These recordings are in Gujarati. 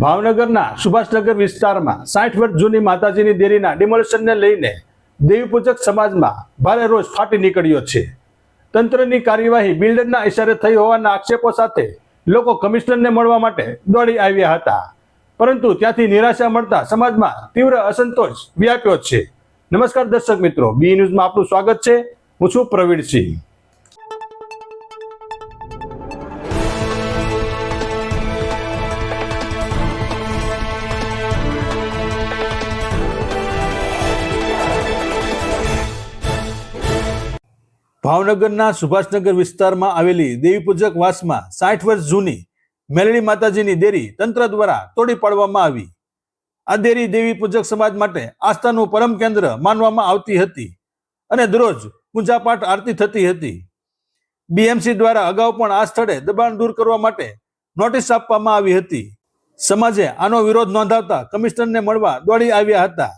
ભાવનગરના સુભાષનગર વિસ્તારમાં સાઠ વર્ષ જૂની માતાજીની દેરીના ડિમોલિશનને લઈને દેવીપૂજક સમાજમાં ભારે રોષ ફાટી નીકળ્યો છે. તંત્રની કાર્યવાહી બિલ્ડરના ઇશારે થઈ હોવાના આક્ષેપો સાથે લોકો કમિશનરને મળવા માટે દોડી આવ્યા હતા. પરંતુ ત્યાંથી નિરાશા મળતા સમાજમાં તીવ્ર અસંતોષ વ્યાપ્યો છે. નમસ્કાર દર્શક મિત્રો, બી ન્યૂઝમાં આપનું સ્વાગત છે. હું છું પ્રવીણસિંહ. ભાવનગરના સુભાષનગર વિસ્તારમાં આવેલી દેવીપૂજક વાસમાં સાઠ વર્ષ જૂની મેલડી માતાજીની દેરી તંત્ર દ્વારા તોડી પાડવામાં આવી. આ દેરી દેવી પૂજક સમાજ માટે આસ્થાનું પરમ કેન્દ્ર માનવામાં આવતી હતી અને દરરોજ પૂજાપાઠ આરતી થતી હતી. બીએમસી દ્વારા અગાઉ પણ આ સ્થળે દબાણ દૂર કરવા માટે નોટિસ આપવામાં આવી હતી. સમાજે આનો વિરોધ નોંધાવતા કમિશનરને મળવા દોડી આવ્યા હતા.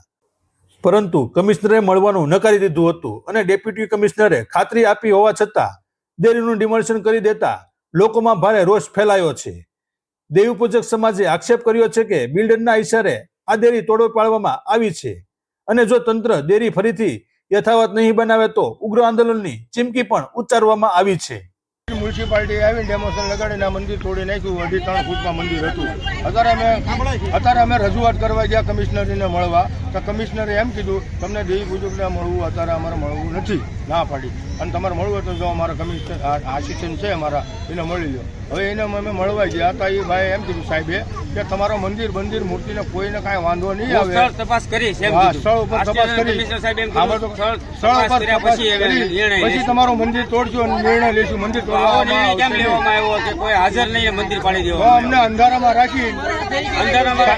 પરંતુ કમિશનરે મળવાનું નકારી દીધું હતું અને ડેપ્યુટી કમિશનરે ખાતરી આપી હોવા છતાં દેરીનું ડિમોલિશન કરી દેતા લોકોમાં ભારે રોષ ફેલાયો છે. દેવી પૂજક સમાજે આક્ષેપ કર્યો છે કે બિલ્ડરના ઇશારે આ દેરી તોડો પાડવામાં આવી છે અને જો તંત્ર દેરી ફરીથી યથાવત નહીં બનાવે તો ઉગ્ર આંદોલનની ચીમકી પણ ઉચ્ચારવામાં આવી છે. મ્યુનિસિપાલિટી આવીને ડેમોશન લગાડીને આ મંદિર તોડી નાખ્યું. અઢી ત્રણ ફૂટમાં મંદિર હતું. અત્યારે અમે અત્યારે અમે રજૂઆત કરવા ગયા કમિશનરને મળવા. તો કમિશનરે એમ કીધું, તમને દેવી પૂજકને મળવું, અત્યારે અમારે મળવું નથી. ના પાડી. અને તમારે મળવું હોય તો જો અમારા કમિશનર આસિસ્ટન્ટ છે અમારા, એને મળી લો હવે એને અમે મળવા ગયા હતા. એ ભાઈ એમ કીધું, સાહેબે કે તમારો મંદિર મંદિર મૂર્તિને કોઈને કાંઈ વાંધો નહીં આવે. સ્થળ તપાસ કીધું. સ્થળ ઉપર તપાસ કરી સ્થળ ઉપર તપાસ પછી કરી પછી તમારું મંદિર તોડજો અને નિર્ણય લેશું. મંદિર કેમ લેવામાં આવ્યો કે કોઈ હાજર નહીં મંદિર પાડી તો અમને અંધારામાં રાખી. અંધારામાં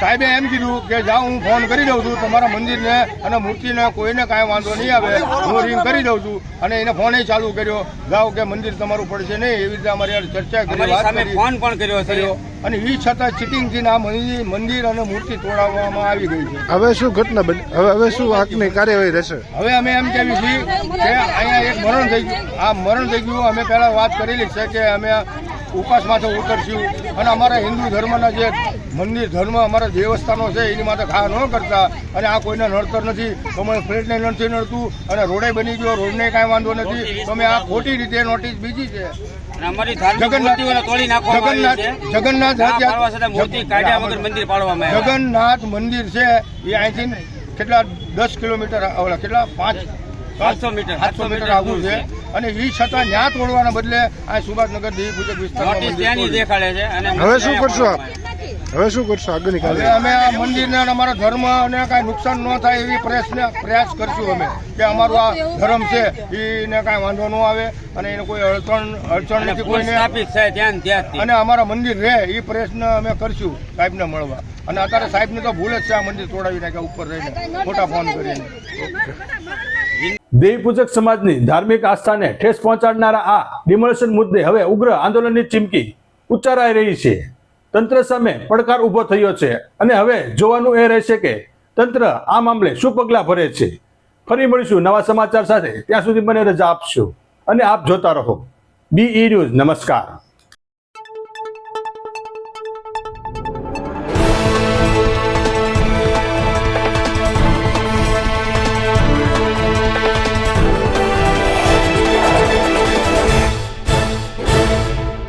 સાહેબે એમ કીધું કે જાઓ હું ફોન કરી દઉં છું. તમારા મંદિરને અને મૂર્તિને કોઈને કાંઈ વાંધો નહીં આવે. હું રિંગ કરી દઉં છું. અને એને ફોન ચાલુ કર્યો. જાઓ કે મંદિર તમારું પડશે નહીં. એવી રીતે અમારી ચર્ચા કરી સામે ફોન પણ કર્યો કર્યો. અને એ છતાં ચીટિંગથી આ મંદિર મંદિર અને મૂર્તિ તોડાવવામાં આવી ગઈ છે. હવે શું ઘટના બની? હવે હવે શું આગની કાર્યવાહી રહેશે? હવે અમે એમ કહેવી છીએ કે અહીંયા એક મરણ થઈ ગયું. આ મરણ થઈ ગયું અમે પહેલા વાત કરેલી છે કે અમે ઉપાસ માથે ઉતરશું. અને અમારા હિન્દુ ધર્મના જે મંદિર ધર્મ અમારા દેવસ્થાનો છે એની માથે ઘા ન કરતા. અને આ કોઈને નડતર નથી. તો અમે ફ્લેટને નથી નડતું અને રોડે બની ગયો રોડને કાંઈ વાંધો નથી. તમે આ ખોટી રીતે નોટિસ બીજી છે. અને અમારી ધાર્મિક જગન્નાથ મંદિર પાડવામાં આવ્યા. જગન્નાથ મંદિર છે. એ અહીંથી કેટલા? દસ કિલોમીટર કેટલા? પાંચ સાતસો મીટર, સાતસો મીટર આગળ છે. અને એ છતાં ન્યા તોડવાના બદલે આ સુભાષનગર દેવી પૂજક વિસ્તારમાં નોટિસ મંદિર ત્યાંની તોડ્યું. દેખાડે છે અને હવે શું કરશો આપ? હવે શું કરશો? આગળની હવે અમે આ મંદિરને અને અમારા ધર્મ ને કાંઈ નુકસાન ન થાય એવી પ્રયત્ન પ્રયાસ કરશું અમે. કે અમારું આ ધર્મ છે એને કાંઈ વાંધો ન આવે અને એને કોઈ અડચણ અડચણ નથી કોઈને. અને અમારા મંદિર રહે એ પ્રયત્ન અમે કરશું સાહેબને મળવા. અને અત્યારે સાહેબને તો ભૂલ જ છે આ મંદિર તોડાવી નાખ્યા ઉપર રહીને. ખોટા ફોન કરીને. દેવી પૂજક સમાજની ધાર્મિક આસ્થાને ઠેસ પહોંચાડનારા આ ડિમોલેશન મુદ્દે હવે ઉગ્ર આંદોલનની ચીમકી ઉચ્ચારાઈ રહી છે. તંત્ર સામે પડકાર ઊભો થયો છે. અને હવે જોવાનું એ રહેશે કે તંત્ર આ મામલે શું પગલાં ભરે છે? ફરી મળીશું નવા સમાચાર સાથે. ત્યાં સુધી મને રજા આપશો અને આપ જોતા રહો. B news. નમસ્કાર.